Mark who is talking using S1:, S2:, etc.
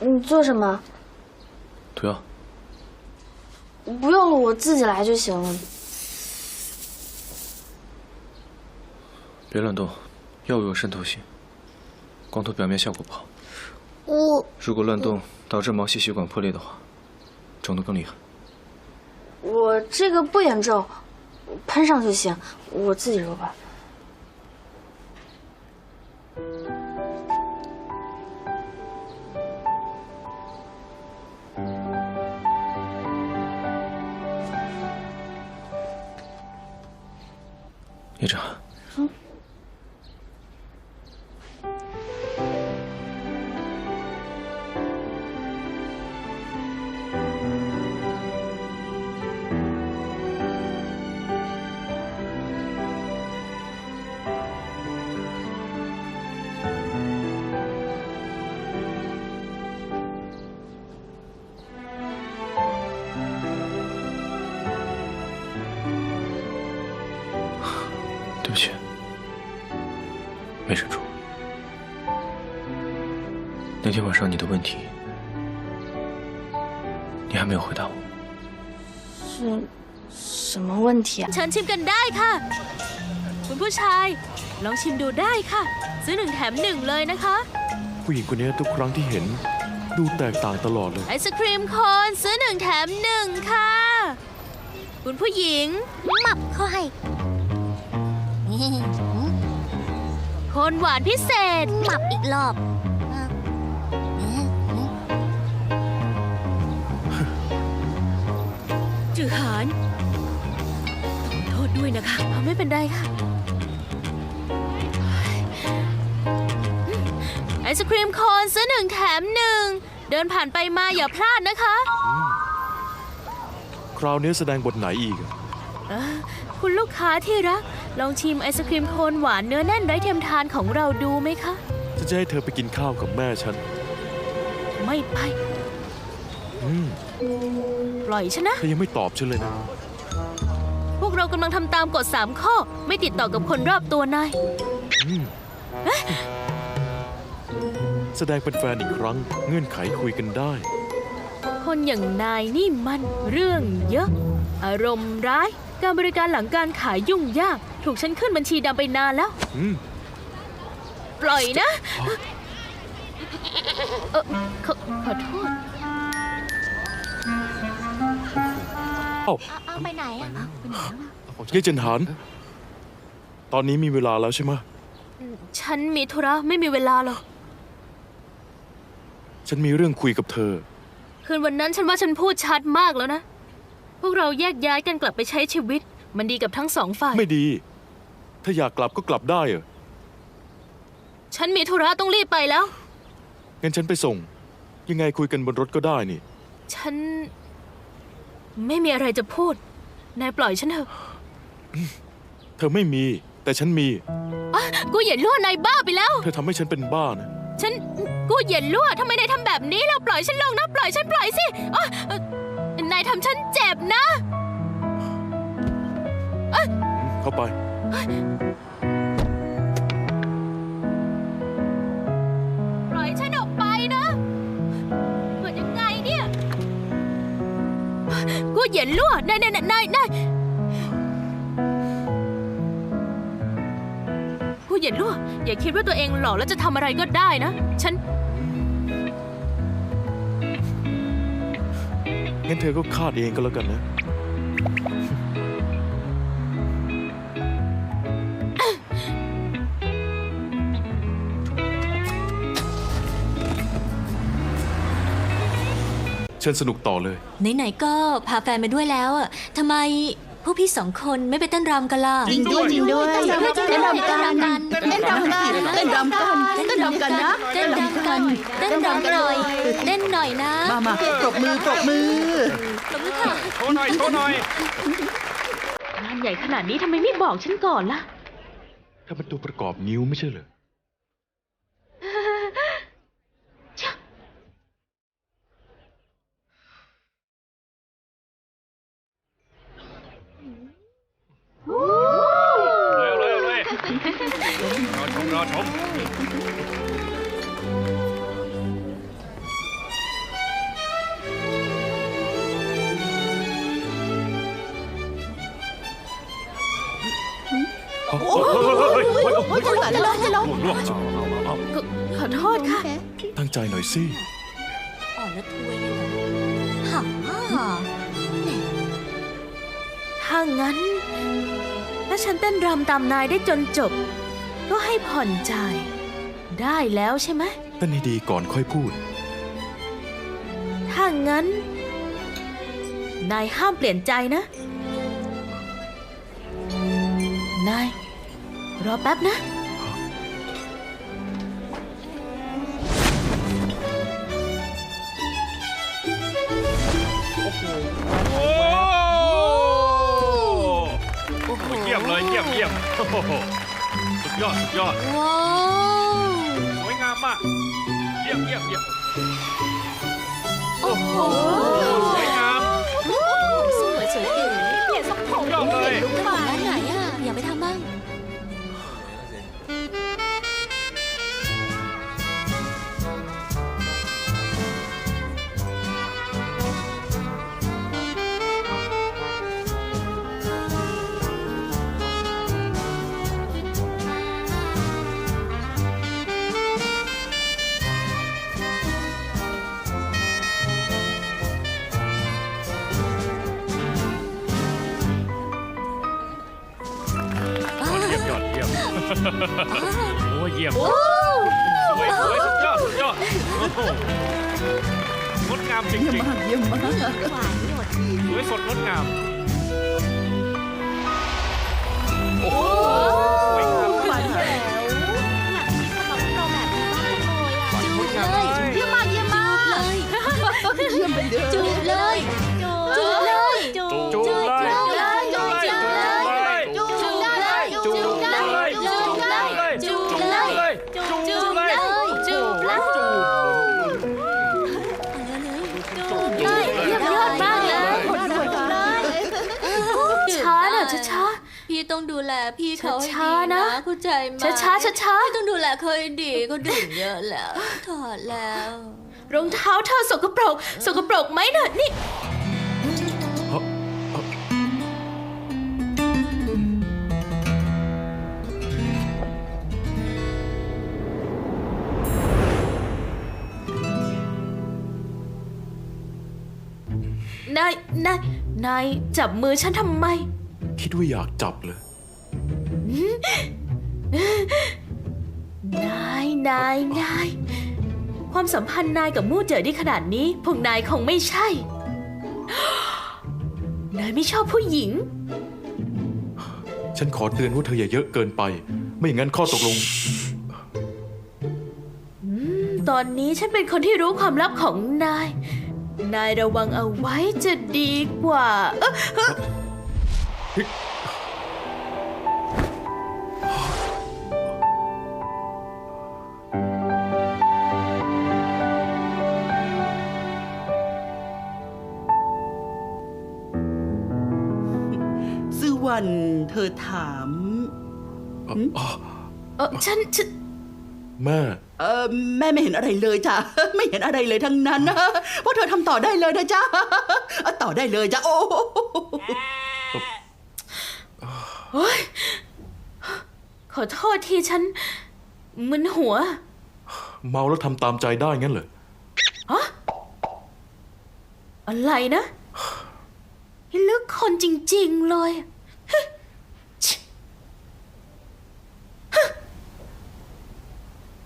S1: 你做什么？
S2: 涂药，
S1: 不用了，我自己来就行了。
S2: 别乱动，药物有渗透性，光涂表面效果不好。
S1: 我
S2: 如果乱动导致毛细血管破裂的话，肿得更厉害。
S1: 我这个不严重，喷上就行，我自己揉吧。
S2: 对不起，没忍住。那天晚上你的问题，你还没有回答我。
S1: 是什么问题啊？
S3: เชิญชิมกันได้ค่ะ คุณผู้ชาย ลองชิมดูได้ค่ะ ซื้อหนึ่งแถมหนึ่งเลยนะคะ
S4: ผู้หญิงคนนี้ทุกครั้งที่เห็น ดูแตกต่างตลอดเลย
S3: ไอศครีมโคนซื้อหนึ่งแถมหนึ่งค่ะ คุณผู้หญิง
S5: หมับเข้าให้
S3: นหวานพิเศษ
S5: หมับอีกรอบ
S3: จือหานขอโทษด้วยนะคะเอาไม่เป็นไรค่ะ ไอศครีมโคนซื้อหนึ่งแถมหนึ่ง เดินผ่านไปมาอย่าพลาดนะคะ
S4: คราวนี้แสดงบทไหนอีกอะ
S3: เอ่อคุณลูกค้าที่รัก ลองชิมไอศครีมโคนหวานเนื้อแน่นไร้เทียมทานของเราดูไหมคะ
S4: ฉันจะให้เธอไปกินข้าวกับแม่ฉัน
S3: ไม่ไป
S4: อืม
S3: ปล่อยฉันนะ
S4: เธอยังไม่ตอบฉันเลยนะ
S3: พวกเรากำลังทำตามกฎ3ข้อ ไม่ติดต่อกับคนรอบตัวนาย
S4: อืม แสดงเป็นแฟนอีกครั้ง เงื่อนไขคุยกันได้
S3: คนอย่างนายนี่มันเรื่องเยอะ อารมณ์ร้าย การบริการหลังการขายยุ่งยาก ถูกฉันขึ้นบัญชีดำไปนานแล้ว
S4: อืม
S3: ปล่อยนะเออขอขอโทษ
S4: เอ้า
S5: เอาไปไหนอะ
S4: เยเจนหาน ตอนนี้มีเวลาแล้วใช่ไหมะ
S3: ฉันมีธุระไม่มีเวลาหรอก
S4: ฉันมีเรื่องคุยกับเธอ
S3: คืนวันนั้นฉันว่าฉันพูดชัดมากแล้วนะ พวกเราแยกย้ายกันกลับไปใช้ชีวิต มันดีกับทั้งสองฝ่าย
S4: ไม่ดี ถ้าอยากกลับก็กลับได้เหรอ
S3: ฉันมีธุระต้องรีบไปแล้ว
S4: งั้นฉันไปส่ง ยังไงคุยกันบนรถก็ได้นี่
S3: ฉัน ไม่มีอะไรจะพูด นายปล่อยฉันเถอะ
S4: เธอไม่มี แต่ฉันมี
S3: อะกูเหยียดลั่วนายบ้าไปแล้ว
S4: เธอทำให้ฉันเป็นบ้านะ
S3: ฉันกูเหยียดลั่วทำไมนายทำแบบนี้เราปล่อยฉันลงนะ ปล่อยฉันปล่อยสิอะเอ่อนายทำฉันเจ็บนะ
S4: อืมเข้าไป
S3: ปล่อยฉันออกไปนะเกิดยังไงเนี่ยกูเหยียดลั่วนายนายนายนายกูเหยียดลั่วอย่าคิดว่าตัวเองหล่อแล้วจะทำอะไรก็ได้นะ ฉัน
S4: งั้นเธอก็คาดเองก็แล้วกันนะ เชิญสนุกต่อเลย
S6: ไหนๆก็พาแฟนมาด้วยแล้วอะทำไมพวกพี่สองคนไม่ไปเต้นรำกันล่ะ
S7: จริงด้วยจริงด้วย
S6: เต้นรำกัน
S7: เต้นรำกันเต้นรำกันเต้นรำกันนะ
S6: เต้นรำกันเต้นรำกันหน่อยเต้นหน่อยนะ
S7: มามาปรบมือปรบมือ
S6: ปรบมือค่ะ
S8: โชว์หน่อยโชว์หน่อย
S3: งานใหญ่ขนาดนี้ทำไมไม่บอกฉันก่อนล่ะ
S4: ถ้าเป็นตัวประกอบนิ้วไม่ใช่เหรอ
S8: อชม โอ้โห
S7: โอ้ยจะล้มจะล้มจะล้ม
S8: ลวก
S3: เอาเอาเอาขอโทษค่ะ
S4: ตั้งใจหน่อยสิ
S6: อ่อนและถ้วยนี่นะหา
S3: ถ้างั้น ถ้าฉันเต้นรำตามนายได้จนจบ ก็ให้ผ่อนจ่าย ได้แล้วใช่ไหม
S4: เต้นให้ดีก่อนค่อยพูด
S3: ถ้างั้น นายห้ามเปลี่ยนใจนะ นาย รอแป๊บนะ
S8: โอ้เยี่ยมเลยเยี่ยมเยี่ยมโอ้โหสุด ยอดสุดยอด
S5: ว้าว
S8: สวยงามมาก เยี่ยมเยี่ยมเยี่ยม
S5: โอ้โห
S8: โอ้ยเยี่ยมสวยสวยสุดยอดสุดยอดโอ้โหงดงามจริง
S7: เยี่ยม
S8: จริง
S7: มากเยี่ยมมาก
S5: หวานหมด
S8: สวยสดงดงาม
S5: โอ้
S8: ดู
S6: แลพี่เขาให้
S3: ช้า
S6: ดี
S3: ๆนะ
S6: นะเข้าใจไหม
S3: ช้าช้าช้าช้า
S6: พี่ต้องดูแลเขาให้ดีเขาดื่มเยอะแล้วถอดแล้ว
S3: ๆรองเท้าเธอสกปรก สกปรกไหมเนอะนี่ นาย นาย นายจับมือฉันทำไม
S4: คิดว่าอยากจับเลย
S3: นายนายนายความสัมพันธ์นายกับมู่เจ๋อได้ขนาดนี้ พวกนายคงไม่ใช่ นายไม่ชอบผู้หญิง
S4: ฉันขอเตือนว่าเธออย่าเยอะเกินไป ไม่อย่างนั้นข้อตกลง
S3: ตอนนี้ฉันเป็นคนที่รู้ความลับของนาย นายระวังเอาไว้จะดีกว่า เอ้
S7: อ ถาม
S3: เออฉันฉัน
S4: แม่
S7: เออแม่ไม่เห็นอะไรเลยจ้ะไม่เห็นอะไรเลยทั้งนั้นนะพวกเธอทำต่อได้เลยนะจ๊ะเอาต่อได้เลยจ้ะโอ้
S3: โอ๊ยขอโทษทีฉันมึนหัว
S4: เมาแล้วทำตามใจได้งั้นเหรอ
S3: อะไรนะลึกคนจริง ๆ เลย
S4: เ